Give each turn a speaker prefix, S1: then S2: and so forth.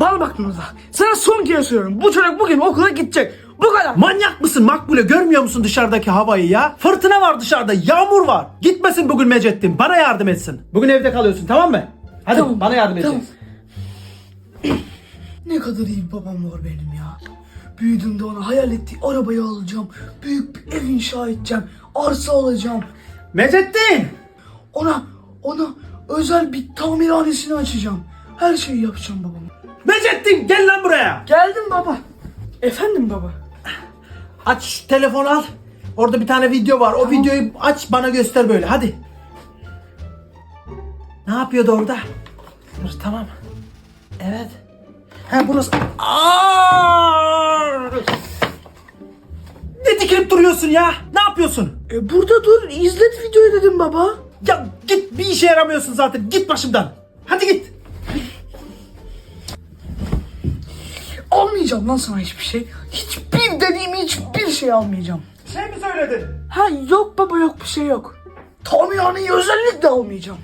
S1: Bana bak Nurullah. Sana son kez söylüyorum. Bu çocuk bugün okula gidecek. Bu kadar.
S2: Manyak mısın Makbule görmüyor musun dışarıdaki havayı ya? Fırtına var dışarıda yağmur var. Gitmesin bugün Mecettin bana yardım etsin. Bugün evde kalıyorsun tamam mı? Hadi
S1: Tamam,
S2: bana yardım
S1: tamam.
S2: edeceksin.
S1: Ne kadar iyi bir babam var benim ya. Büyüdüğümde ona hayal ettiği arabayı alacağım. Büyük bir ev inşa edeceğim. Arsa alacağım.
S2: Mecettin!
S1: Ona, ona özel bir tamirhanesini açacağım. Her şeyi yapacağım babama.
S2: Mecettin gel lan buraya.
S1: Geldim baba. Efendim baba.
S2: Aç şu telefonu al. Orada bir tane video var. O videoyu aç bana göster böyle hadi. Ne yapıyordu orada? Dur tamam. Evet. Ha burası. Aa! Ne dikilip duruyorsun ya? Ne yapıyorsun?
S1: E burada dur izlet videoyu dedim baba.
S2: Ya git bir işe yaramıyorsun zaten. Git başımdan. Hadi git.
S1: Almayacağım lan sana hiçbir şey. Hiçbir dediğimi hiçbir şey almayacağım.
S2: Şey mi söyledin?
S1: Ha yok baba yok bir şey yok. Tamirhaneyi özellikle almayacağım.